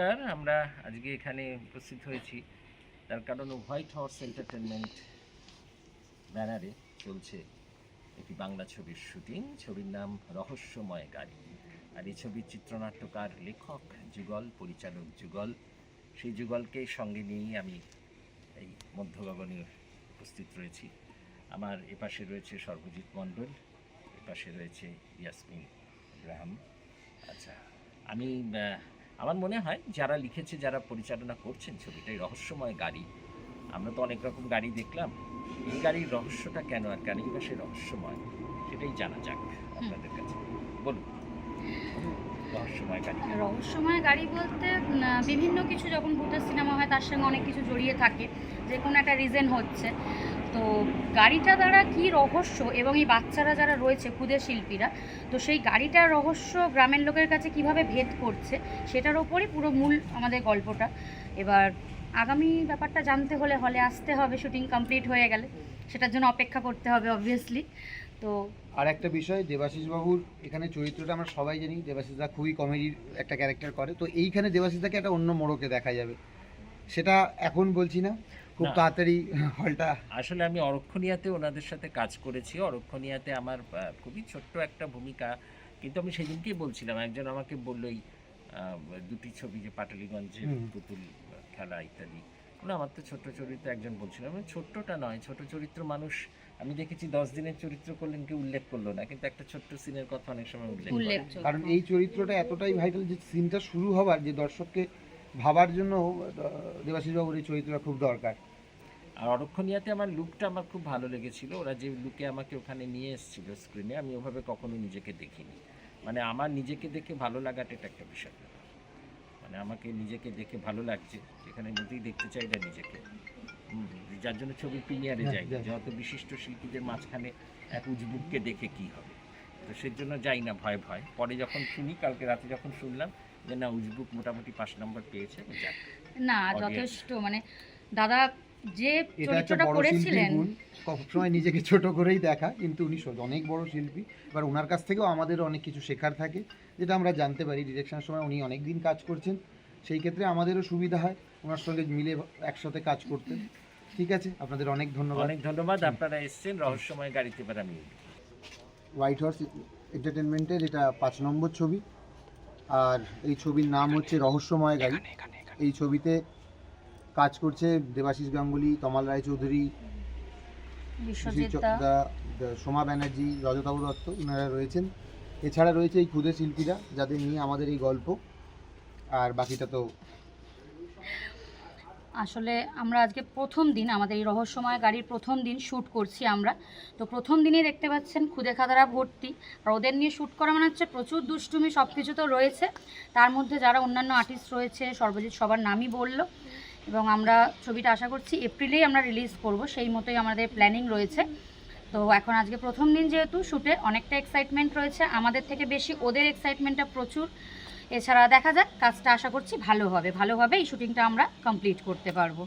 আজকে এখানে উপস্থিত হয়েছি। তার কারণ হোয়াইট হাউস এন্টারটেনমেন্ট ব্যানারে চলছে একটি বাংলা ছবির শুটিং। ছবির নাম রহস্যময় গাড়ি। আর এই ছবির চিত্রনাট্যকার লেখক যুগল, পরিচালক যুগল। সেই যুগলকে সঙ্গে নিয়েই আমি এই মধ্যগগনে উপস্থিত রয়েছি। আমার এপাশে রয়েছে সর্বজিৎ মণ্ডল, এপাশে রয়েছে ইয়াসমিন গ্রাহাম। আচ্ছা আমি আমার মনে হয় যারা লিখেছে, যারা পরিচালনা করছেন ছবিটা রহস্যময় গাড়ি। আমরা তো অনেক রকম গাড়ি দেখলাম। এই গাড়ির রহস্যটা কেন আর কেনই বা সে রহস্যময়, সেটাই জানা যাক আপনাদের কাছে। বলুন, রহস্যময় গাড়ি রহস্যময় গাড়ি বলতে বিভিন্ন কিছু যখন ভূতের সিনেমা হয়, তার সঙ্গে অনেক কিছু জড়িয়ে থাকে। যে কোনো একটা রিজন হচ্ছে। তো গাড়িটা দ্বারা কি রহস্য এবং এই বাচ্চারা যারা রয়েছে ক্ষুদে শিল্পীরা, তো সেই গাড়িটার রহস্য গ্রামের লোকের কাছে কীভাবে ভেদ করছে, সেটার ওপরই পুরো মূল আমাদের গল্পটা। এবার আগামী ব্যাপারটা জানতে হলে হলে আসতে হবে, শুটিং কমপ্লিট হয়ে গেলে। সেটার জন্য অপেক্ষা করতে হবে অবভিয়াসলি তো আর একটা বিষয় দেবাশিস বাবুর এখানে চরিত্রটা আমরা সবাই জানি দেবাশিস দা খুবই কমেডির একটা ক্যারেক্টার করে। তো এইখানে দেবাশিস দাকে একটা অন্য মোড়কে দেখা যাবে। সেটা এখন বলছি না। খুব তাড়াতাড়ি হলটা আসলে আমি অরক্ষণীয়াতে ওনাদের সাথে কাজ করেছি। অরক্ষণীয়াতে আমার আহ, খুবই ছোট্ট একটা ভূমিকা। কিন্তু আমি সেদিনকেই বলছিলাম একজন আমাকে বলল এই আহ, দুটি ছবি যে পাটালিগঞ্জের পুতুল খেলা ইত্যাদি। না আমার তো ছোট্ট চরিত্র একজন বলছিল। আমি ছোট্টটা নয় ছোট চরিত্র মানুষ। আমি দেখেছি দশ দিনের চরিত্র করলেন কেউ উল্লেখ করল না। কিন্তু একটা ছোট্ট সিনের কথা অনেক সময় উল্লেখ করে। উল্লেখ কারণ এই চরিত্রটা এতটাই ভাইটাল যে সিনটা শুরু হবার যে দর্শককে ভাবার জন্য দেবাশিস বাবুর এই চরিত্রটা খুব দরকার। আর অরক্ষণীয়াতে আমার লুকটা আমার খুব ভালো লেগেছিল। ওরা যে লুকে আমাকে ওখানে নিয়ে এসেছিল স্ক্রিনে আমি ওভাবে কখনো নিজেকে দেখিনি। মানে আমার নিজেকে দেখে ভালো লাগাটা এটা একটা বিষয়। মানে আমাকে নিজেকে দেখে ভালো লাগছে যেখানে মোটেই দেখতে চাই না নিজেকে। যার জন্য ছবি প্রিমিয়ারে যাই। যত বিশিষ্ট শিল্পীদের মাঝখানে এক উজবুককে দেখে কি হবে? তো সেই জন্য যাই না ভয় ভয়। পরে যখন শুনি কালকে রাতে যখন শুনলাম যে না উজবুক মোটামুটি পাঁচ নম্বর পেয়েছে না যথেষ্ট। মানে দাদা যে চরিত্রটা করেছিলেন সবসময় নিজেকে ছোট করেই দেখা কিন্তু উনি সত্যি অনেক বড় শিল্পী। এবার ওনার কাছ থেকেও আমাদের অনেক কিছু শেখার থাকে যেটা আমরা জানতে পারি ডিরেকশনের সময় উনি অনেক দিন কাজ করছেন। সেই ক্ষেত্রে আমাদেরও সুবিধা হয় ওনার সঙ্গে মিলে একসাথে কাজ করতে। ঠিক আছে আপনাদের অনেক ধন্যবাদ। অনেক ধন্যবাদ আপনারা এসছেন রহস্যময় গাড়িতে আমি হোয়াইট হর্স এন্টারটেনমেন্টের এটা পাঁচ নম্বর ছবি। আর এই ছবির নাম হচ্ছে রহস্যময় গাড়ি। এই ছবিতে কাজ করছে দেবাশিস গাঙ্গুলি তমাল রায়চৌধুরী সোমা ব্যানার্জি রজতাবু দত্ত ওনারা রয়েছেন। এছাড়া রয়েছে এই ক্ষুদে শিল্পীরা যাদের নিয়ে আমাদের এই গল্প। আর বাকিটা তো আসলে আমরা আজকে প্রথম দিন আমাদের এই রহস্যময় গাড়ির প্রথম দিন শ্যুট করছি আমরা। তো প্রথম দিনই দেখতে পাচ্ছেন খুদে খাদারা ভর্তি। আর ওদের নিয়ে শ্যুট করা মানে হচ্ছে প্রচুর দুষ্টুমি সব কিছু তো রয়েছে। তার মধ্যে যারা অন্যান্য আর্টিস্ট রয়েছে সর্বজিৎ সবার নামই বলল। এবং আমরা ছবিটা আশা করছি এপ্রিলেই আমরা রিলিজ করব, সেই মতোই আমাদের প্ল্যানিং রয়েছে। তো এখন আজকে প্রথম দিন যেহেতু শ্যুটে অনেকটা এক্সাইটমেন্ট রয়েছে। আমাদের থেকে বেশি ওদের এক্সাইটমেন্টটা প্রচুর। এছাড়া দেখা যাক, কাজটা আশা করছি ভালো হবে। ভালোভাবে এই শ্যুটিংটা আমরা কমপ্লিট করতে পারব।